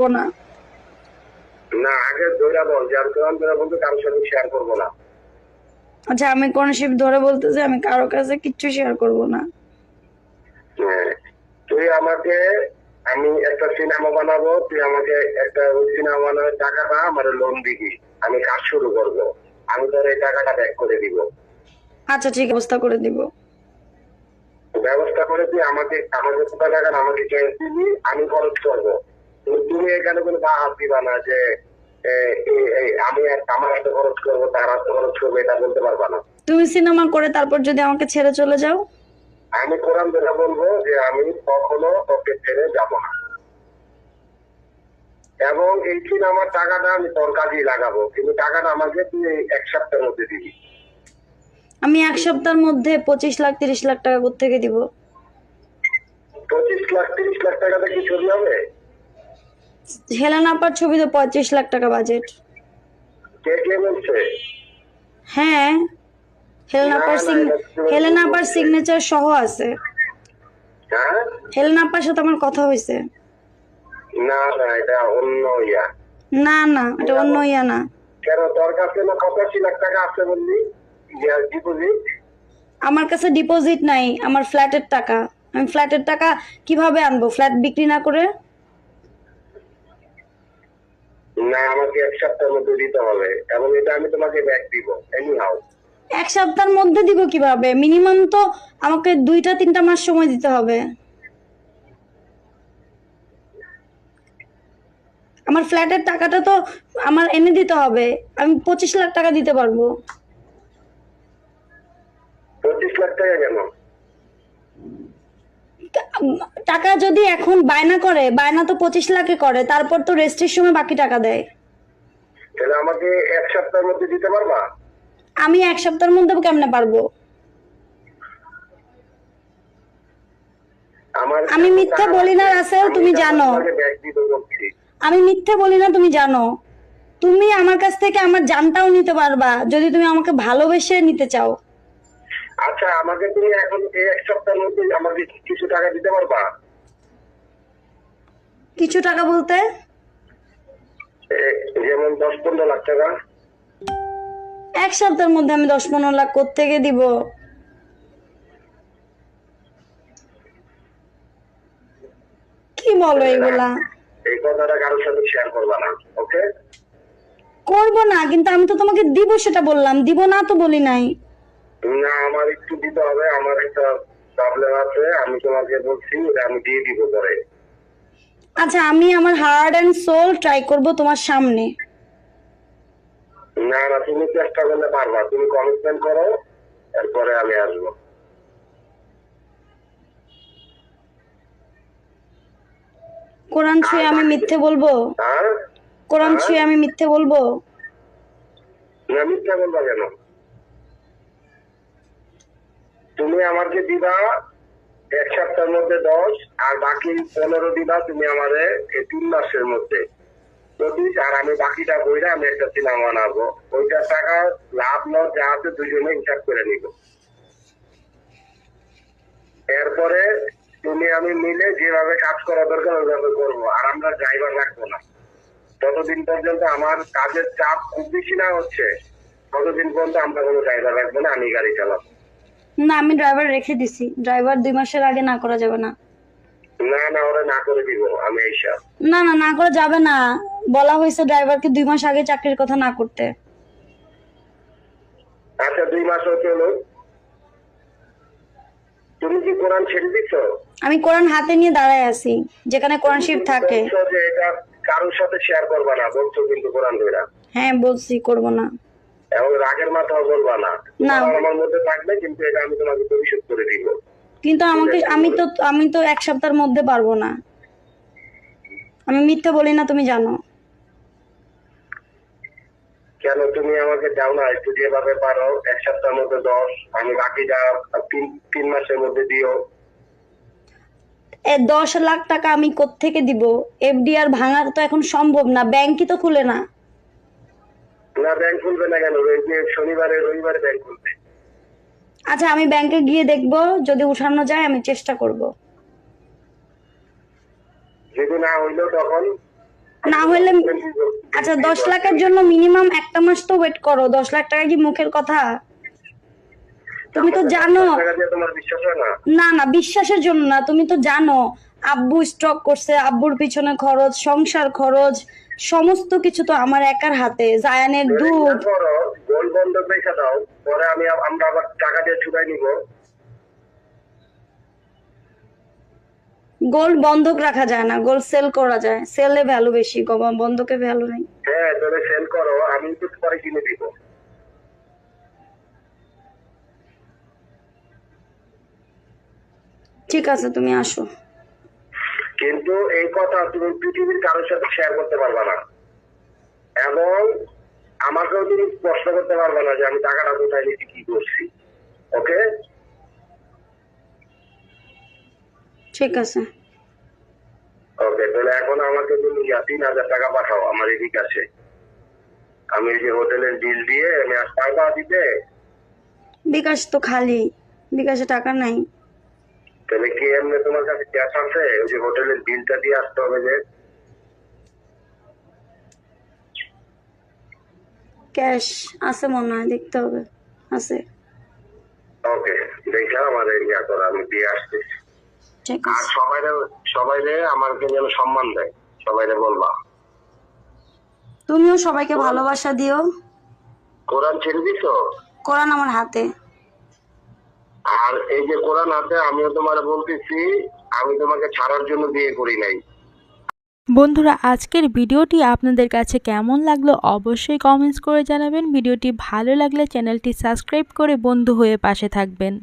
না। না আগে ধরে বল যে আমি ধরে বলতে কারোর সাথে শেয়ার করব না। আচ্ছা আমি কোন শিব ধরে বলতেছি আমি কারও কাছে কিচ্ছু শেয়ার করব না। হ্যাঁ। তুই আমাকে আমি একটা সিনেমা বানাবো তুই আমাকে একটা ওই সিনেমা বানানোর টাকাটা আমার লোন দিবি। আমি কাজ শুরু করব। আমি তোর এই টাকাটা ব্যাক করে দিব। আচ্ছা ঠিক ব্যবস্থা করে দিব। ব্যবস্থা করে তুই আমাকে আমাকে কোথা টাকা আমাকে আমি খরচ করব। তুমি এখানে কোনো বা হাত দিবা না যে আমি আমার হাতে খরচ করব তার হাতে খরচ করব এটা বলতে পারবা না। তুমি সিনেমা করে তারপর যদি আমাকে ছেড়ে চলে যাও? আমি কোরআন ধরে বলব যে আমি কখনো ছেড়ে যাব না। এবং এই সিনেমার টাকাটা আমি তোর কাজেই লাগাবো কিন্তু টাকাটা আমাকে তুই এক সপ্তাহের মধ্যে দিবি। আমি এক সপ্তাহের মধ্যে পঁচিশ লাখ তিরিশ লাখ টাকা থেকে দিব? পঁচিশ লাখ তিরিশ লাখ টাকাতে কি ছবি হবে? হেলেন আপার ছবি তো পঁয়ত্রিশ লাখ টাকা বাজেট কে কে বলছে? হ্যাঁ হেলেন আপার তুমি হেলেন আপার সিগনেচার সহ আছে। হ্যাঁ? হেলেন আপার সাথে আমার কথা হয়েছে। না না এটা অন্য ইয়া। না না এটা অন্য ইয়া না। কেন তোর কাছে না পঁচাশি লাখ টাকা আছে বললি? ডিপোজিট আমার কাছে ডিপোজিট নাই আমার ফ্ল্যাটের টাকা। আমি ফ্ল্যাটের টাকা কীভাবে আনব? ফ্ল্যাট বিক্রি না করে? না আমাকে এক সপ্তাহের মধ্যে দিতে হবে। এবং এটা আমি তোমাকে ব্যাক দিব এনি হাউ এক সপ্তাহের মধ্যে দিব কীভাবে? মিনিমাম তো আমাকে দুইটা তিনটা মাস সময় দিতে হবে। আমার ফ্ল্যাটের টাকাটা তো আমার এনে দিতে হবে। আমি পঁচিশ লাখ টাকা দিতে পারব। পঁচিশ লাখ টাকা কেন? টাকা যদি এখন বায়না করে বায়না তো পঁচিশ লাখে করে তারপর তো রেস্টের সময় বাকি টাকা দেয়। তাহলে আমাকে এক সপ্তাহের মধ্যে দিতে পারবা? আমি এক সপ্তাহের মধ্যে কেমনে পারব? আমি মিথ্যা বলি না, রাসেল, তুমি জানো। আমি মিথ্যে বলি না তুমি জানো। তুমি আমার কাছ থেকে আমার জানটাও নিতে পারবা যদি তুমি আমাকে ভালোবেসে নিতে চাও। আচ্ছা আমাকে তুমি এখন এই এক সপ্তাহের মধ্যে আমাকে কিছু টাকা দিতে পারবা? কিছু টাকা বলতে? যেমন দশ পনেরো লাখ টাকা। এক সপ্তাহের মধ্যে আমি দশ পনেরো লাখ থেকে দিব? কি বলো এগুলা? এই কথাটা কারোর সাথে শেয়ার করবা না ওকে করব না কিন্তু আমি তো তোমাকে দিব সেটা বললাম। দিব না তো বলি নাই। না আমার একটু দিতে হবে আমার একটা প্রবলেম আছে আমি তোমাকে বলছি আমি দিয়ে দিব পরে। আচ্ছা আমি আমার হার্ড এন্ড সোল ট্রাই করব তোমার সামনে। না না তুমি চেষ্টা করলে পারবা তুমি কমিটমেন্ট করো এরপরে আমি আসব। কোরআন ছুঁয়ে আমি মিথ্যে বলব? কোরআন ছুঁয়ে আমি মিথ্যে বলব? না মিথ্যা বলবা কেন? তুমি আমাকে দিবা এক সপ্তাহের মধ্যে দশ, আর বাকি পনেরো দিবা তুমি আমারে এই তিন মাসের মধ্যে। আর আমি বাকিটা বইরা আমি একটা সিনেমা বানাবো। ওইটার টাকা লাভ লস যা আছে দুজনে হিসাব করে নিব। এরপরে তুমি আমি মিলে যেভাবে কাজ করা দরকার ওইভাবে করব, আর আমরা ড্রাইভার রাখব না। ততদিন পর্যন্ত আমার কাজের চাপ খুব বেশি না হচ্ছে, ততদিন পর্যন্ত আমরা কোনো ড্রাইভার রাখব না, আমি গাড়ি চালাবো। না আমি ড্রাইভার রেখে দিছি। ড্রাইভার দুই মাসের আগে না করা যাবে না। না না ওরা না করে দিব আমি না না না করা যাবে না। বলা হয়েছে ড্রাইভারকে দুই মাস আগে চাকরির কথা না করতে। আচ্ছা দুই মাস হলো তুমি কি কোরআন ছেড়ে আমি কোরআন হাতে নিয়ে দাঁড়ায় আছি যেখানে কোরআন শিব থাকে। কারোর সাথে শেয়ার করবা না বলছো কিন্তু কোরআন ধরা। হ্যাঁ বলছি করব না। এবং রাগের মাথাও বলবা না। আমার মধ্যে থাকবে কিন্তু এটা আমি তোমাকে পরিশোধ করে দিব। কিন্তু আমাকে আমি তো আমি তো এক সপ্তাহের মধ্যে পারব না। আমি মিথ্যে বলি না তুমি জানো। কেন তুমি আমাকে দাও না? একটু যেভাবে পারো এক সপ্তাহের মধ্যে দশ আমি বাকি যা তিন তিন মাসের মধ্যে দিও। দশ লাখ টাকা আমি কোত্থেকে দিব? এফডিআর ভাঙার তো এখন সম্ভব না ব্যাংকই তো খুলে না। না ব্যাংক খুলবে না কেন? ওই যে শনিবারে রবিবারে ব্যাংক খুলবে। আচ্ছা আমি ব্যাংকে গিয়ে দেখব যদি উঠানো যায় আমি চেষ্টা করব। যদি না হইল তখন? না হলে আচ্ছা দশ লাখের জন্য মিনিমাম একটা মাস তো ওয়েট করো। দশ লাখ টাকা কি মুখের কথা? তুমি তো জানো। না না বিশ্বাসের জন্য না তুমি তো জানো। আব্বু স্টক করছে আব্বুর পিছনে খরচ সংসার খরচ সমস্ত কিছু তো আমার একার হাতে। জায়ানের দুধ। গোল বন্ধক রেখে দাও পরে আমি আমরা আবার টাকা দিয়ে ছুটাই নিব। গোল্ড বন্ধক রাখা যায় না গোল্ড সেল করা যায়। সেলে ভ্যালু বেশি বন্ধকে ভ্যালু নেই। হ্যাঁ সেল করো আমি তো পরে কিনে দিব। ঠিক আছে তুমি আসো। এই কথা তুমি পৃথিবীর কারোর সাথে শেয়ার করতে পারবে না। এবং আমাকেও তুমি প্রশ্ন করতে পারবে না যে আমি টাকাটা কোথায় নিচ্ছি কি করছি। ওকে ঠিক আছে। ওকে তাহলে এখন আমাকে তুমি তিন হাজার টাকা পাঠাও আমার এই বিকাশে আমি যে হোটেলের বিল দিয়ে আমি টাকা দিতে বিকাশ তো খালি। বিকাশে টাকা নাই। তাহলে কি এমনি তোমার কাছে ক্যাশ আছে? ওই যে হোটেলের বিলটা দিয়ে আসতে হবে যে? ক্যাশ আছে মনে হয় দেখতে হবে। আছে। ওকে দেখে আমার ইয়া করো আমি দিয়ে আসতেছি। ঠিক আর সবাইরে সবাইরে আমাকে যেন সম্মান দেয় সবাইরে বলবা। তুমিও সবাইকে ভালোবাসা দিও। কোরআন ছেড়ে দিছো? কোরআন আমার হাতে। আর এই যে কোরআন আছে, আমিও তোমার বলতেছি, আমি তোমাকে ছাড়ার জন্য বিয়ে করি নাই। বন্ধুরা, আজকের ভিডিওটি আপনাদের কাছে কেমন লাগল অবশ্যই কমেন্টস করে জানাবেন। ভিডিওটি ভালো লাগলে চ্যানেলটি সাবস্ক্রাইব করে বন্ধু হয়ে পাশে থাকবেন।